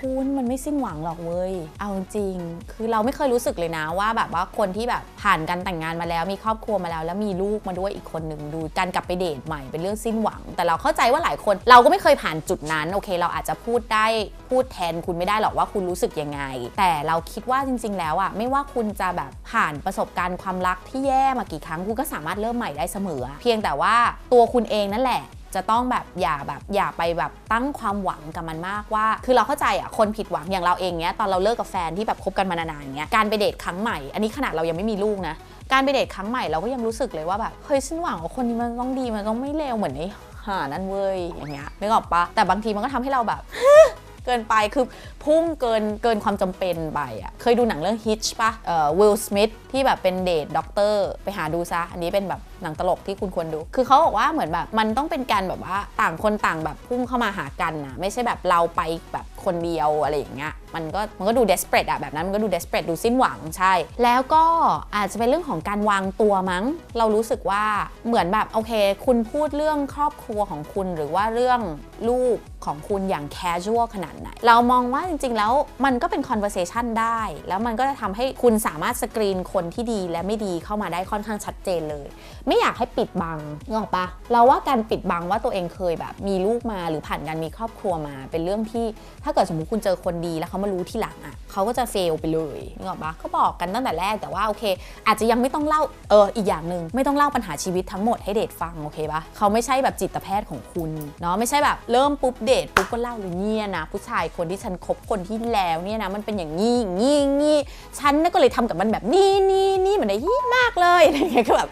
คุณมันไม่สิ้นหวังหรอกเว้ย เอาจริง คือเราไม่เคยรู้สึกเลยนะว่าแบบว่าคนที่แบบผ่านการแต่งงานมาแล้วมีครอบครัวมาแล้ว แล้วมีลูกมาด้วยอีกคนหนึ่งดูการกลับไปเดทใหม่เป็นเรื่องสิ้นหวัง แต่เราเข้าใจว่าหลายคนเราก็ไม่เคยผ่านจุดนั้น โอเค เราอาจจะพูดได้พูดแทนคุณไม่ได้หรอกว่าคุณรู้สึกยังไง แต่เราคิดว่าจริง ๆ แล้วอะไม่ว่าคุณจะแบบผ่านประสบการณ์ความรักที่แย่มากี่ครั้งคุณก็สามารถเริ่มใหม่ได้เสมอ เพียงแต่ว่าตัวคุณเองนั่นแหละ จะต้องแบบอย่าแบบอย่าไปแบบตั้งความหวังกับมันมากว่า คือเราเข้าใจอะคนผิดหวังอย่างเราเองเนี้ยตอนเราเลิกกับแฟนที่แบบคบกันมานานๆเงี้ยการไปเดทครั้งใหม่ อันนี้ขนาดเรายังไม่มีลูกนะการไปเดทครั้งใหม่เราก็ยังรู้สึกเลยว่าแบบเฮ้ยฉันหวังว่าคนนี้มันต้องดีมันต้องไม่เลวเหมือนไอ้ห่านั่นเว้ยอย่างเงี้ยนึกออกปะแต่บางทีมันก็ทำให้เราแบบ กินไปคือพุ่งเกินเกินความจำเป็นไปอะเคยดูหนังเรื่อง Hitch ปะเอ่อวิลสมิธที่แบบเป็นเดทด็อกเตอร์ไปหาดูซะ อันนี้เป็นแบบหนังตลกที่คุณควรดู คือเขาบอกว่าเหมือนแบบมันต้องเป็นการแบบว่าต่างคนต่างแบบพุ่งเข้ามาหากันนะไม่ใช่แบบเราไปแบบคนเดียวอะไรอย่างเงี้ยมันก็มันก็ดู desperate อะแบบนั้นมันก็ดู desperate ดูสิ้นหวังใช่ แล้วก็อาจจะเป็นเรื่องของการวางตัวมั้ง เรารู้สึกว่าเหมือนแบบโอเค คุณพูดเรื่องครอบครัวของคุณหรือว่าเรื่องลูกของคุณอย่าง casual ขนาดไหน เรามองว่าจริงๆแล้วมันก็เป็น conversation ได้ แล้วมันก็จะทำให้คุณสามารถสกรีนคนที่ดีและไม่ดีเข้ามาได้ค่อนข้างชัดเจนเลย ไม่อยากให้ปิดบังนึกออกปะเราว่าการปิดบังว่าตัวเองเคยแบบมีลูกมาหรือผ่านการมีครอบครัวมาเป็นเรื่องที่ถ้าาเกิดสมมติคุณเจอคนดีแล้วเขามารู้ทีหลังอะเขาก็จะเฟลไปเลยนึกออกปะก็บอกกันตั้งแต่แรกแต่ว่าโอเค อาจจะยังไม่ต้องเล่าเอออีกอย่างหนึ่งไม่ต้องเล่าปัญหาชีวิตทั้งหมดให้เดทฟังโอเคปะเขาไม่ใช่แบบจิตแพทย์ของคุณเนาะไม่ใช่แบบเริ่มปุ๊บเดทปุ๊บก็เล่าเลยเนี่ยนะ ผู้ชายคนที่ฉันคบคนที่แล้วเนี่ยนะมันเป็นอย่างนี้งี้งี้ฉันน่ะก็เลยทำกับมันแบบนี้นี่นี่มันได้ยี่มากเลยอะไรเงี้ยก็แบบ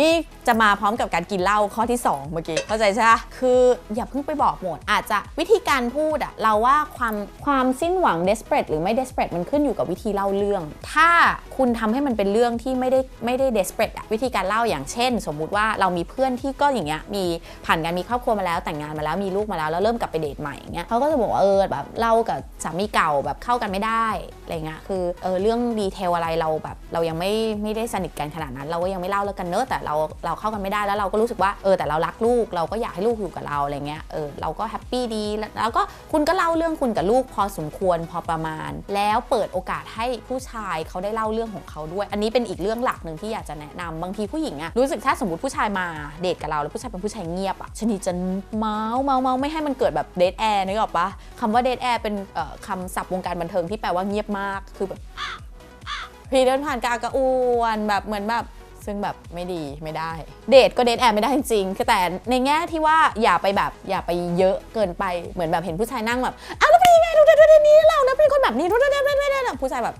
นี่จะมาพร้อมกับการกินเหล้าข้อที่ 2 เมื่อกี้ เข้าใจใช่ไหมคืออย่าเพิ่งไปบอกหมด อาจจะวิธีการพูดอะเราว่าความความสิ้นหวัง desperate หรือไม่ desperate มันขึ้นอยู่กับวิธีเล่าเรื่อง ถ้าคุณทำให้มันเป็นเรื่องที่ไม่ได้ไม่ได้ desperate อะวิธีการเล่าอย่างเช่น สมมุติว่าเรามีเพื่อนที่ก็อย่างเงี้ยมีผ่านการมีครอบครัวมาแล้วแต่งงานมาแล้วมีลูกมาแล้วแล้วเริ่มกลับไปเดทใหม่อย่างเงี้ยเขาก็จะบอกว่าเออแบบเรากับสามีเก่าแบบเข้ากันไม่ได้อะไรเงี้ยคือเออเรื่องดีเทลอะไรเราแบบเรายังไม่ไม่ได้สนิทกันขนาดนั้น เราก็ยังไม่เล่าแล้วกันเนอะแต่เราเราเข้ากันไม่ได้แล้วเราก็รู้สึกว่าเออแต่เรารักลูกเราก็อยากให้ลูกอยู่กับเราอะไรเงี้ยเออเราก็แฮปปี้ดีแล้วก็คุณก็เล่าเรื่องคุณกับลูกพอสมควรพอประมาณ แล้วเปิดโอกาสให้ผู้ชายเขาได้เล่าเรื่องของเขาด้วย อันนี้เป็นอีกเรื่องหลักหนึ่งที่อยากจะแนะนำบางทีผู้หญิงอะรู้สึกถ้าสมมติผู้ชายมาเดทกับเราแล้วผู้ชายเป็นผู้ชายเงียบอะชนิดจะเมาเมาเมาไม่ให้มันเกิดแบบเดทแอร์นึกออกปะคำว่าเดทแอร์เป็นคำศัพท์วงการบันเทิงที่แปลว่าเงียบมากคือแบบพี่เดินผ่านกากระอวนแบบเหมือนแบบ ซึ่งแบบไม่ดีไม่ได้ เดทก็เดทแอบไม่ได้จริงๆคือแต่ในแง่ที่ว่าอย่าไปแบบอย่าไปเยอะเกินไปเหมือนแบบเห็นผู้ชายนั่งแบบอ้าวแล้วเป็นยังไงดูดูดูนี้เรานะเป็นคนแบบนี้ดูดูดูดูดูผู้ชายแบบ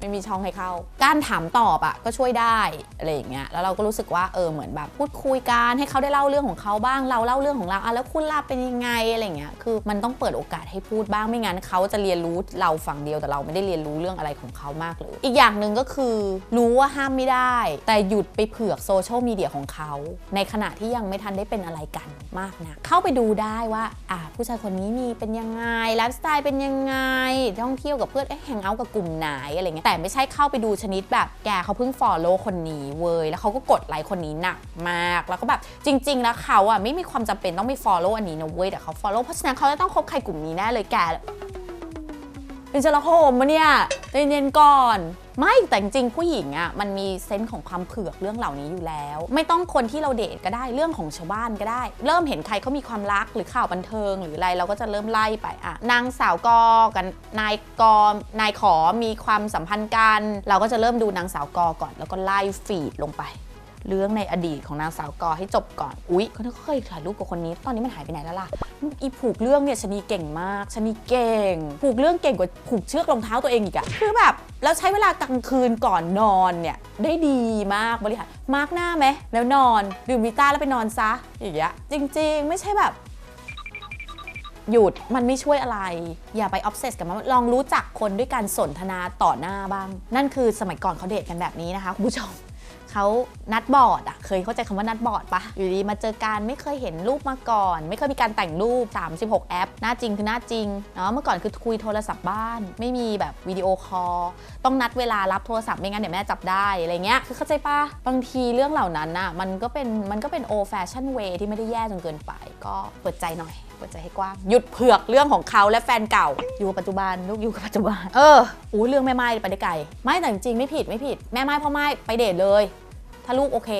ไม่มีช่องให้เข้า การถามตอบอะก็ช่วยได้อะไรอย่างเงี้ยแล้วเราก็รู้สึกว่าเออเหมือนแบบพูดคุยกันให้เขาได้เล่าเรื่องของเขาบ้างเราเล่าเรื่องของเราอะแล้วคุณล่ะเป็นยังไงอะไรเงี้ยคือมันต้องเปิดโอกาสให้พูดบ้างไม่งั้นเขาจะเรียนรู้เราฝั่งเดียวแต่เราไม่ได้เรียนรู้เรื่องอะไรของเขามากเลย อีกอย่างหนึ่งก็คือรู้ว่าห้ามไม่ได้ แต่หยุดไปเผือกโซเชียลมีเดียของเขา ในขณะที่ยังไม่ทันได้เป็นอะไรกันมากนะเข้าไปดูได้ว่าอะผู้ชายคนนี้มีเป็นยังไงไลฟ์สไตล์เป็นยังไงท่องเที่ยวกับเพื่อนแฮงเอาท์กับกลุ่มไหนอะไรเงี้ยแต่ไม่ใช่เข้าไปดูชนิดแบบแกเขาเพิ่งฟอลโล่คนนี้เว้ยแล้วเขาก็กดไลค์คนนี้หนักมาก แล้วก็แบบจริง ๆ แล้วเขาอะไม่มีความจำเป็นต้องไปฟอลโล่อันนี้นะเว้ยแต่เขาฟอลโล่เพราะฉะนั้นเขาจะต้องคบใครกลุ่มนี้แน่เลยแก เป็นชลโฮมมะเนี่ยใจเย็นก่อน ไม่แต่จริงผู้หญิงอะ่ะมันมีเซนส์ของความเผือกเรื่องเหล่านี้อยู่แล้ว ไม่ต้องคนที่เราเดทก็ได้เรื่องของชาวบ้านก็ได้ เริ่มเห็นใครเขามีความรักหรือข่าวบันเทิง หรืออะไรเราก็จะเริ่มไล่ไปอะนางสาวกอกับนายกอนายขอมีความสัมพันธ์กัน เราก็จะเริ่มดูนางสาวกอก่อน แล้วก็ไล่ฟีดลงไป เรื่องในอดีตของนางสาวกอให้จบก่อน อุ๊ยเขาเคยถ่ายรูปกับคนนี้ ตอนนี้มันหายไปไหนแล้วล่ะ อีผูกเรื่องเนี่ยชะนีเก่งมากชะนีเก่ง ผูกเรื่องเก่งกว่าผูกเชือกรองเท้าตัวเองอีกอะคือแบบแล้วใช้เวลากลางคืนก่อนนอนเนี่ยได้ดีมากบริหารมาร์กหน้าไหมแล้วนอนดื่มวิต้าแล้วไปนอนซะอย่างเงี้ยจริง ๆ ไม่ใช่แบบหยุดมันไม่ช่วยอะไร อย่าไปออฟเซสกับมัน ลองรู้จักคนด้วยการสนทนาต่อหน้าบ้าง นั่นคือสมัยก่อนเขาเดทกันแบบนี้นะคะ คุณผู้ชม เขานัดบอร์ดอะเคยเข้าใจคำว่านัดบอร์ดปะอยู่ดีมาเจอกันไม่เคยเห็นรูปมาก่อน ไม่เคยมีการแต่งรูป 36 แอป หน้าจริงคือหน้าจริงเนาะเมื่อก่อนคือคุยโทรศัพท์บ้าน ไม่มีแบบวิดีโอคอลต้องนัดเวลารับโทรศัพท์ไม่งั้นเดี๋ยวแม่จับได้อะไรเงี้ยคือเข้าใจปะบางทีเรื่องเหล่านั้นอะมันก็เป็นมันก็เป็นโอแฟชั่นเวที่ไม่ได้แย่จนเกินไป ก็เปิดใจหน่อย เปิดใจให้กว้างหยุดเผือกเรื่องของเขาและแฟนเก่า อยู่กับปัจจุบันลูกอยู่กับปัจจุบัน เอออู้เรื่องแม่ไม้ไปได้ไกล ไม่แต่จริงๆไม่ผิดไม่ผิด แม่ไม้พ่อไม้ไปเดทเลย ถ้าลูกโอเค